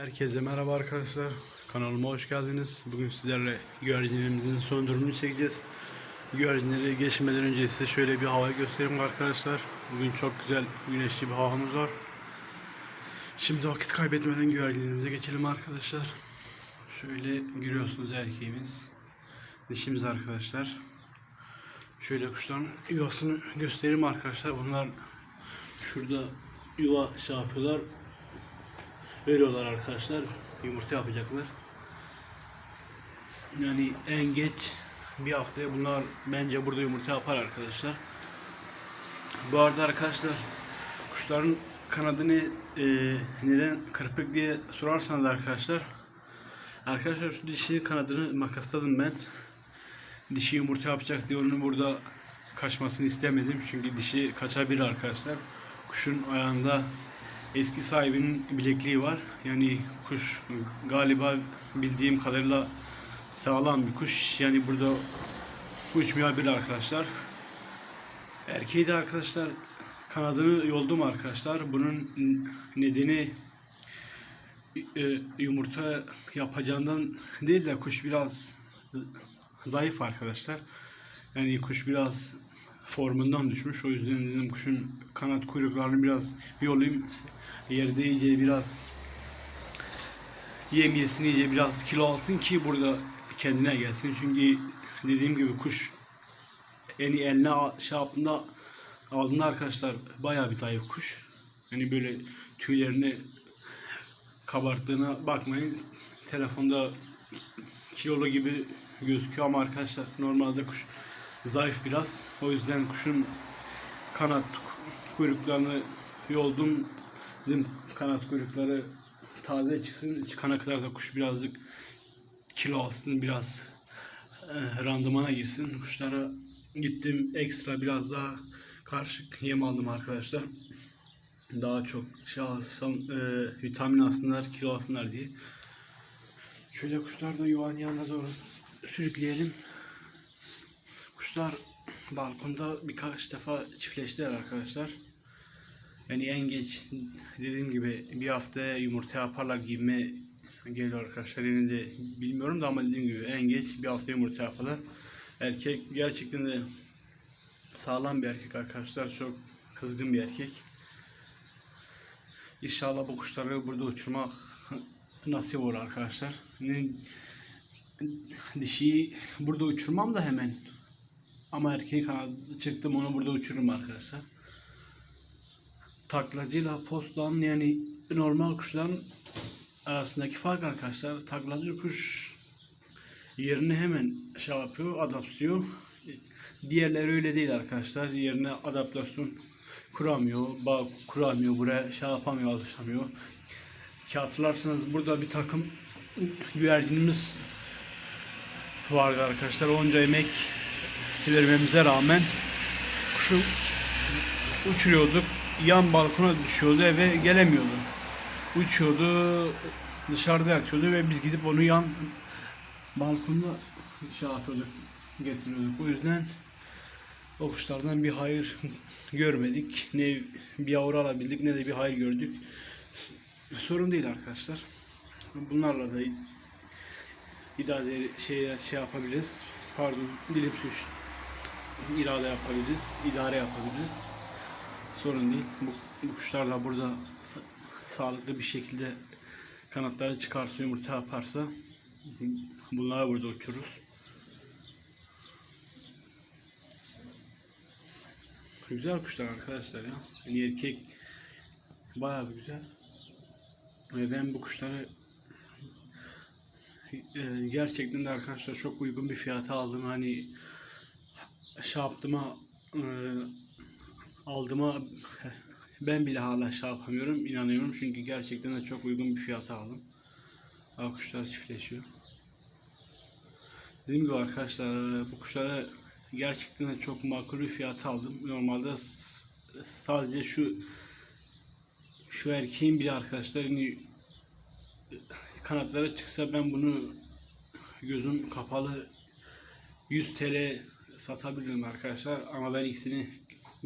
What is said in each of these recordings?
Herkese merhaba arkadaşlar. Kanalıma hoş geldiniz. Bugün sizlerle güvercinlerimizin son durumunu çekeceğiz. Güvercinleri geçmeden önce size şöyle bir hava göstereyim arkadaşlar. Bugün çok güzel güneşli bir havamız var. Şimdi vakit kaybetmeden güvercinlerimize geçelim arkadaşlar. Şöyle görüyorsunuz erkeğimiz. Dişimiz arkadaşlar. Şöyle kuşların yuvasını göstereyim arkadaşlar. Bunlar şurada yuva şey yapıyorlar veriyorlar arkadaşlar. Yumurta yapacaklar. Yani en geç bir haftaya bunlar bence burada yumurta yapar arkadaşlar. Bu arada arkadaşlar kuşların kanadını e, neden kırpık diye sorarsanız arkadaşlar arkadaşlar şu dişinin kanadını makasladım ben. Dişi yumurta yapacak diye onu burada kaçmasını istemedim. Çünkü dişi kaçabilir arkadaşlar. Kuşun ayağında eski sahibinin bilekliği var. Yani kuş galiba bildiğim kadarıyla sağlam bir kuş. Yani burada uçmayabilir arkadaşlar. Erkeği de arkadaşlar kanadını yoldum arkadaşlar. Bunun nedeni e, yumurta yapacağından değil de kuş biraz zayıf arkadaşlar. Yani kuş biraz formundan düşmüş. O yüzden dedim kuşun kanat kuyruklarını biraz yolayım. Yerde iyice biraz yem yesin iyice biraz kilo alsın ki burada kendine gelsin. Çünkü dediğim gibi kuş yani eline şey yaptığında aldığında arkadaşlar bayağı bir zayıf kuş. Yani böyle tüylerini kabarttığına bakmayın. Telefonda kilolu gibi gözüküyor ama arkadaşlar normalde kuş zayıf biraz. O yüzden kuşun kanat kuyruklarını yoldum. Dedim kanat kuyrukları taze çıksın. Çıkana kadar da kuş birazcık kilo alsın. Biraz e, randımana girsin. Kuşlara gittim ekstra biraz daha karışık yem aldım arkadaşlar. Daha çok şey alsam e, vitamin alsınlar, kilo alsınlar diye. Şöyle kuşlar da yuvanın yanına doğru sürükleyelim. Kuşlar balkonda birkaç defa çiftleştiler arkadaşlar. Yani en geç dediğim gibi bir hafta yumurta yaparlar gibime geliyor arkadaşlar. Yine de bilmiyorum da ama dediğim gibi en geç bir hafta yumurta yaparlar. Erkek gerçekten de sağlam bir erkek arkadaşlar. Çok kızgın bir erkek. İnşallah bu kuşları burada uçurmak nasip olur arkadaşlar. Ne- Dişiyi burada uçurmam da hemen. Ama erkeğin kanadı çıktım onu burada uçururum arkadaşlar. Taklacıyla postan yani normal kuşların arasındaki fark arkadaşlar. Taklacı kuş yerini hemen şey yapıyor, adaptıyor. Diğerleri öyle değil arkadaşlar. Yerine adaptasyon kuramıyor, bağ kuramıyor, buraya şey yapamıyor, alışamıyor. Ki hatırlarsanız burada bir takım güvercinimiz vardı arkadaşlar. Onca emek vermemize rağmen kuşu uçuruyorduk. Yan balkona düşüyordu eve gelemiyordu. Uçuyordu dışarıda yatıyordu ve biz gidip onu yan balkonda şey yapıyorduk getiriyorduk. O yüzden o kuşlardan bir hayır görmedik. Ne bir yavru alabildik ne de bir hayır gördük. Sorun değil arkadaşlar. Bunlarla da idare şey şey yapabiliriz. Pardon, dilim suç irade yapabiliriz, idare yapabiliriz. Sorun değil. Bu, bu kuşlar da burada sa- sağlıklı bir şekilde kanatları çıkarsa, yumurta yaparsa bunları burada uçururuz. Güzel kuşlar arkadaşlar ya. Yani erkek bayağı bir güzel. Ve ben bu kuşları e, gerçekten de arkadaşlar çok uygun bir fiyata aldım. Hani şey yaptığıma e, aldığıma ben bile hala şey yapamıyorum. inanıyorum çünkü gerçekten de çok uygun bir fiyata aldım. Hava kuşlar çiftleşiyor. Dediğim gibi arkadaşlar bu kuşları gerçekten de çok makul bir fiyata aldım. Normalde sadece şu şu erkeğin bile arkadaşlar hani kanatlara çıksa ben bunu gözüm kapalı 100 TL satabilirim arkadaşlar ama ben ikisini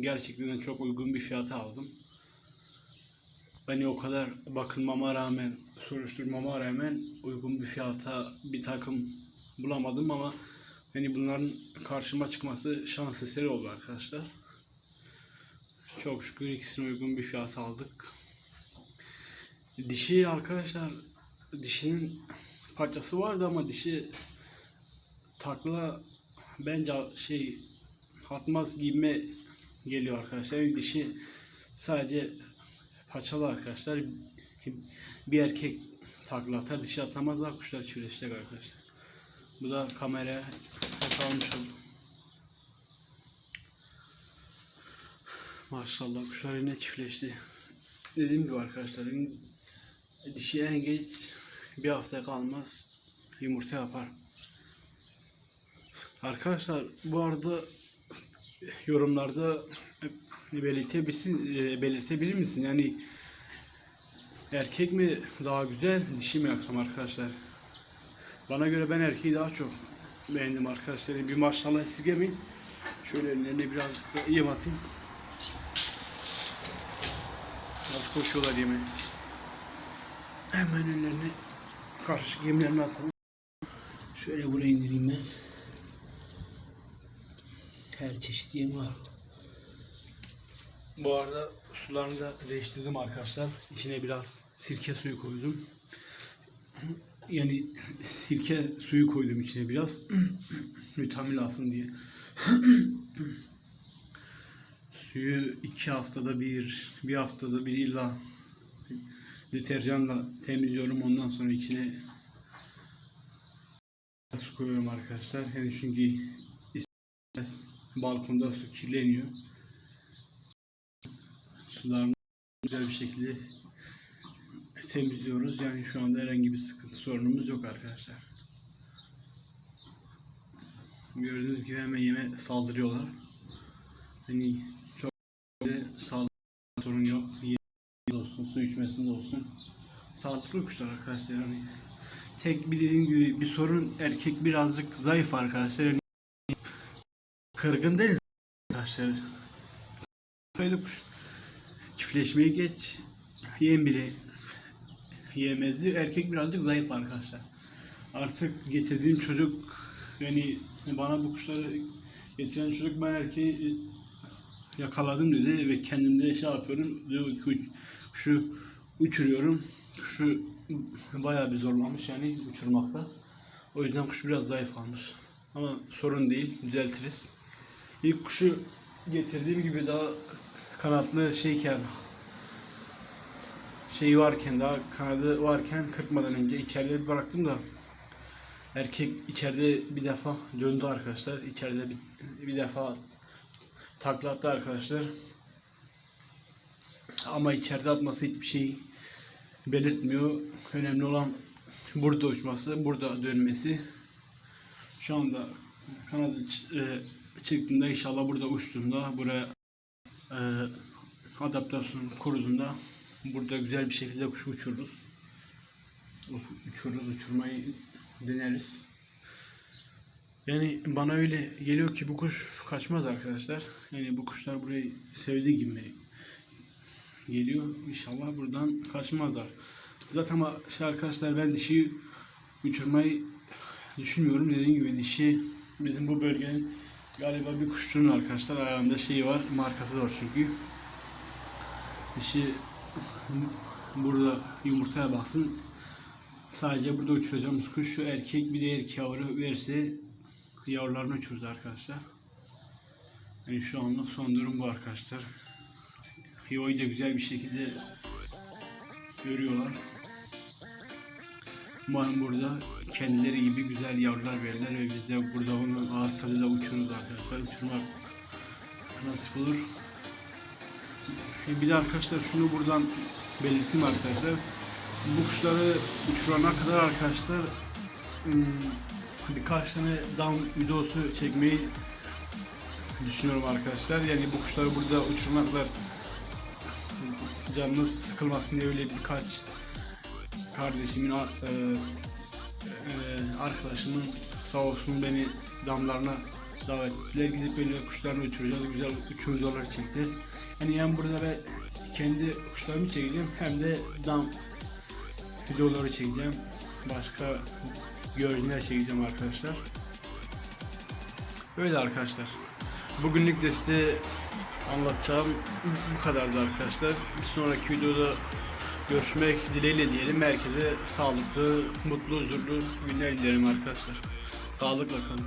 gerçekten çok uygun bir fiyata aldım. Hani o kadar bakılmama rağmen, soruşturmama rağmen uygun bir fiyata bir takım bulamadım ama hani bunların karşıma çıkması şans eseri oldu arkadaşlar. Çok şükür ikisine uygun bir fiyat aldık. Dişi arkadaşlar dişinin parçası vardı ama dişi takla bence şey atmaz gibime geliyor arkadaşlar. Yani dişi sadece paçalı arkadaşlar. Bir erkek takla atar, dişi atamazlar. Kuşlar çiftleşecek arkadaşlar. Bu da kameraya hep almış oldu. Maşallah kuşlar yine çiftleşti. Dediğim gibi arkadaşlar dişi en geç bir hafta kalmaz yumurta yapar. Arkadaşlar bu arada yorumlarda belirtebilirsin, e, belirtebilir misin? Yani erkek mi daha güzel, dişi mi yapsam arkadaşlar? Bana göre ben erkeği daha çok beğendim arkadaşlar. Bir maşallah esirgemeyin. Şöyle önlerine birazcık da yem atayım. Nasıl koşuyorlar yeme. Hemen önlerine karışık yemlerini atalım. Şöyle buraya indireyim ben. Her çeşit yem var. Bu arada sularını da değiştirdim arkadaşlar. İçine biraz sirke suyu koydum. Yani sirke suyu koydum içine biraz. Vitamin alsın diye. Suyu iki haftada bir, bir haftada bir illa deterjanla temizliyorum. Ondan sonra içine su koyuyorum arkadaşlar. Yani çünkü istemez balkonda su kirleniyor. Sularını güzel bir şekilde temizliyoruz. Yani şu anda herhangi bir sıkıntı sorunumuz yok arkadaşlar. Gördüğünüz gibi hemen yeme saldırıyorlar. Hani çok sağlık sorun yok. Yeme olsun, su içmesinde olsun. Sağlıklı kuşlar arkadaşlar. Hani tek bir dediğim gibi bir sorun erkek birazcık zayıf arkadaşlar. Yani kırgın değil arkadaşlar. Böyle kuş çiftleşmeye geç yem bile yiyemezdi. Erkek birazcık zayıf arkadaşlar. Artık getirdiğim çocuk yani bana bu kuşları getiren çocuk ben erkeği yakaladım dedi ve kendimde şey yapıyorum diyor ki kuşu uçuruyorum. Kuşu bayağı bir zorlamış yani uçurmakta. O yüzden kuş biraz zayıf kalmış. Ama sorun değil düzeltiriz. İlk kuşu getirdiğim gibi daha kanatlı şeyken şeyi varken daha kanadı varken kırpmadan önce içeride bir bıraktım da erkek içeride bir defa döndü arkadaşlar. İçeride bir, bir defa takla attı arkadaşlar. Ama içeride atması hiçbir şey belirtmiyor. Önemli olan burada uçması, burada dönmesi. Şu anda kanadı e, çıktığında inşallah burada uçtuğunda buraya e, adaptasyon kurduğunda burada güzel bir şekilde kuşu uçururuz. Uçururuz, uçurmayı deneriz. Yani bana öyle geliyor ki bu kuş kaçmaz arkadaşlar. Yani bu kuşlar burayı sevdiği gibi geliyor. İnşallah buradan kaçmazlar. Zaten ama şey arkadaşlar ben dişi uçurmayı düşünmüyorum. Dediğim gibi dişi bizim bu bölgenin galiba bir kuşçunun arkadaşlar ayağında şeyi var. Markası var çünkü. Dişi burada yumurtaya baksın. Sadece burada uçuracağımız kuş şu erkek bir de erkek yavru verse yavrularını uçurdu arkadaşlar. Yani şu anlık son durum bu arkadaşlar. Yuvayı da güzel bir şekilde görüyorlar. Umarım burada kendileri gibi güzel yavrular verirler ve biz de burada onu ağız tadıyla uçururuz arkadaşlar. Uçurmak nasip olur. Bir de arkadaşlar şunu buradan belirteyim arkadaşlar. Bu kuşları uçurana kadar arkadaşlar birkaç tane down videosu çekmeyi düşünüyorum arkadaşlar. Yani bu kuşları burada uçurmakla canınız sıkılmasın diye öyle birkaç kardeşimin e, e, arkadaşımın sağ olsun beni damlarına davet ettiler. Gidip böyle kuşlarını uçuracağız. Güzel uçum videoları çekeceğiz. Yani yan burada ve kendi kuşlarımı çekeceğim hem de dam videoları çekeceğim. Başka güvercinler çekeceğim arkadaşlar. Böyle arkadaşlar. Bugünlük de size anlatacağım bu kadardı arkadaşlar. Bir sonraki videoda görüşmek dileğiyle diyelim. Herkese sağlıklı, mutlu, huzurlu günler dilerim arkadaşlar. Sağlıkla kalın.